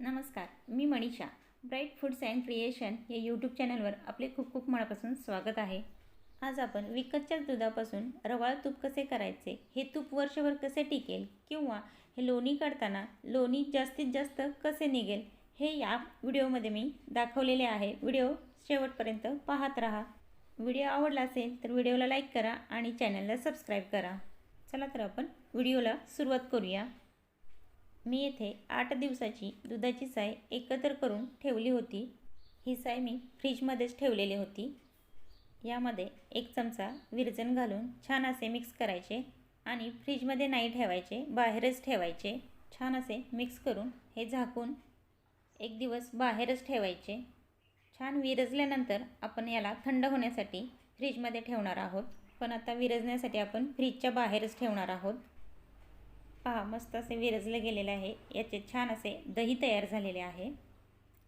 नमस्कार मी Manisha. Bright foods and creation या YouTube चॅनलवर आपले खूप खूप मनापासून स्वागत आहे. आज आपण विकतच्या दुधापासून रवाळ तूप कसे करायचे हे तूप वर्षभर कसे टिकेल किंवा हे लोणी काढताना लोणी जास्तीत जास्त कसे निघेल हे या व्हिडिओमध्ये मी दाखवलेले आहे. व्हिडिओ शेवटपर्यंत पाहत राहा. व्हिडिओ आवडला असेल तर व्हिडिओला लाईक करा आणि चॅनलला सबस्क्राईब करा. चला तर आपण व्हिडिओला सुरुवात करूया. मी येथे आठ दिवसाची दुधाची साय एकत्र करून ठेवली होती. ही साय मी फ्रीजमध्येच ठेवलेली होती. यामध्ये एक चमचा विरजन घालून छान असे मिक्स करायचे आणि फ्रीजमध्ये नाही ठेवायचे बाहेरच ठेवायचे. छान असे मिक्स करून हे झाकून एक दिवस बाहेरच ठेवायचे. छान विरजल्यानंतर आपण याला थंड होण्यासाठी फ्रीजमध्ये ठेवणार आहोत. पण आता विरजण्यासाठी आपण फ्रीजच्या बाहेरच ठेवणार आहोत. पहा मस्त असे विरजले गेलेले आहे. याचे छान असे दही तयार झालेले आहे.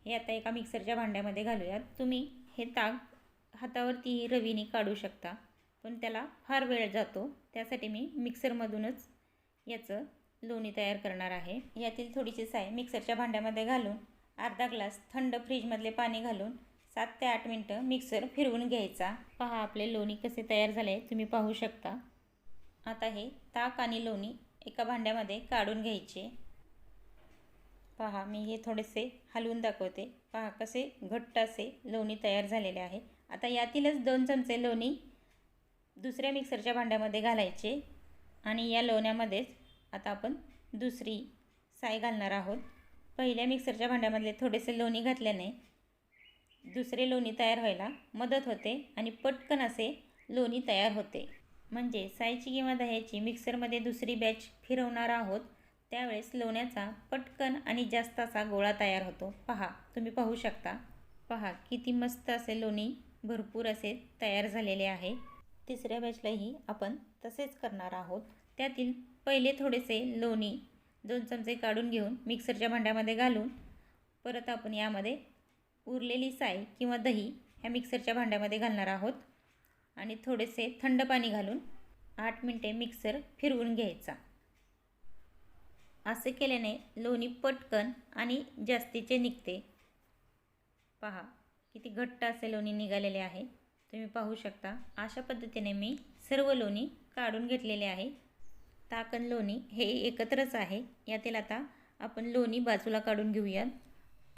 हे आता एका मिक्सरच्या भांड्यामध्ये घालूयात. तुम्ही हे ताक हातावरतीही रवीने काढू शकता पण त्याला फार वेळ जातो. त्यासाठी मी मिक्सरमधूनच याचं लोणी तयार करणार आहे. यातील थोडीशी साय मिक्सरच्या भांड्यामध्ये घालून अर्धा ग्लास थंड फ्रीजमधले पाणी घालून सात ते आठ मिनटं मिक्सर फिरवून घ्यायचा. पहा आपले लोणी कसे तयार झाले तुम्ही पाहू शकता. आता हे ताक आणि लोणी एका भांड्यामध्ये काढून घ्यायचे. पहा मी हे थोडेसे हलवून दाखवते. पहा कसे घट्ट असे लोणी तयार झालेले आहे. आता यातीलच दोन चमचे लोणी दुसऱ्या मिक्सरच्या भांड्यामध्ये घालायचे आणि या लोण्यामध्येच आता आपण दुसरी साय घालणार आहोत. पहिल्या मिक्सरच्या भांड्यामधले थोडेसे लोणी घातल्याने दुसरे लोणी तयार व्हायला मदत होते आणि पटकन असे लोणी तयार होते. म्हणजे सायची किंवा दह्याची मिक्सरमध्ये दुसरी बॅच फिरवणार आहोत त्यावेळेस लोण्याचा पटकन आणि जास्त असा गोळा तयार होतो. पहा तुम्ही पाहू शकता. पहा किती मस्त असे लोणी भरपूर असे तयार झालेले आहे. तिसऱ्या बॅचलाही आपण तसेच करणार आहोत. त्यातील पहिले थोडेसे लोणी दोन चमचे काढून घेऊन मिक्सरच्या भांड्यामध्ये घालून परत आपण यामध्ये उरलेली साय किंवा दही ह्या मिक्सरच्या भांड्यामध्ये घालणार आहोत. आणि थोडेसे थंड पाणी घालून आठ मिनटे मिक्सर फिरवून घ्यायचा. असे केल्याने लोणी पटकन आणि जास्तीचे निघते. पहा किती घट्ट असे लोणी निघालेले आहे. तुम्ही पाहू शकता अशा पद्धतीने मी सर्व लोणी काढून घेतलेले आहे. ताकन लोणी हे एकत्रच आहे. यातील आता आपण लोणी बाजूला काढून घेऊयात.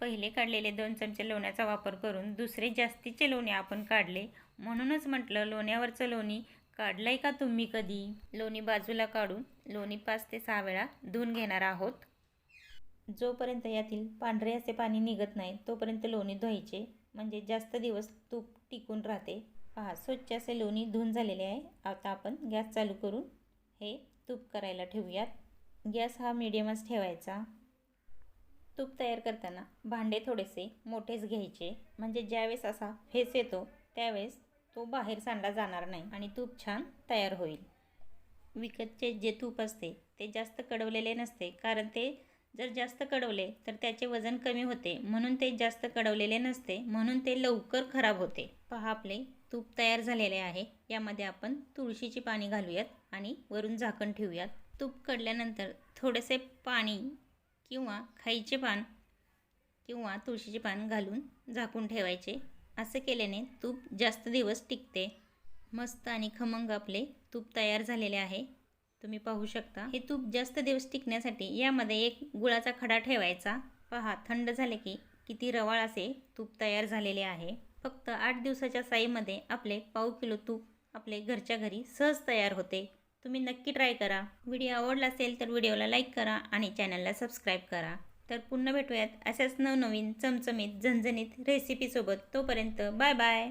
पहिले काढलेले दोन चमचे लोण्याचा वापर करून दुसरे जास्तीचे लोणी आपण काढले. म्हणूनच म्हटलं लोण्यावरचं लोणी काढलं आहे का तुम्ही कधी? लोणी बाजूला काढून लोणी पाच ते सहा वेळा धुवून घेणार आहोत. जोपर्यंत यातील पांढरे असे पाणी निघत नाही तोपर्यंत लोणी धुवायचे. म्हणजे जास्त दिवस तूप टिकून राहते. पहा स्वच्छ असे लोणी धुवून झालेले आहे. आता आपण गॅस चालू करून हे तूप करायला ठेवूयात. गॅस हा मिडियमच ठेवायचा. तूप तयार करताना भांडे थोडेसे मोठेच घ्यायचे. म्हणजे ज्यावेळेस असा फेस येतो त्यावेळेस तो बाहेर सांडला जाणार नाही आणि तूप छान तयार होईल. विकतचे जे तूप असते ते जास्त कडवलेले नसते कारण ते जर जास्त कडवले तर त्याचे वजन कमी होते. म्हणून ते जास्त कडवलेले नसते म्हणून ते लवकर खराब होते. पहा आपले तूप तयार झालेले आहे. यामध्ये आपण तुळशीची पाणी घालूयात आणि वरून झाकण ठेवूयात. तूप कडल्यानंतर थोडेसे पाणी किंवा खाईचे पान किंवा तुळशीचे पान घालून झाकून ठेवायचे. असं केल्याने तूप जास्त दिवस टिकते. मस्त आणि खमंग आपले तूप तयार झालेले आहे. तुम्ही पाहू शकता. हे तूप जास्त दिवस टिकण्यासाठी यामध्ये एक गुळाचा खडा ठेवायचा. पहा थंड झाले की किती रवाळ असे तूप तयार झालेले आहे. फक्त आठ दिवसाच्या साईमध्ये आपले पाव किलो तूप आपले घरच्या घरी सहज तयार होते. तुम्ही नक्की ट्राय करा. व्हिडिओ आवडला असेल तर व्हिडिओला लाईक करा आणि चॅनलला सबस्क्राईब करा. तर पुन्हा भेटूयात अशाच नवनवीन चमचमीत झणझणीत रेसिपीसोबत तोपर्यंत बाय बाय.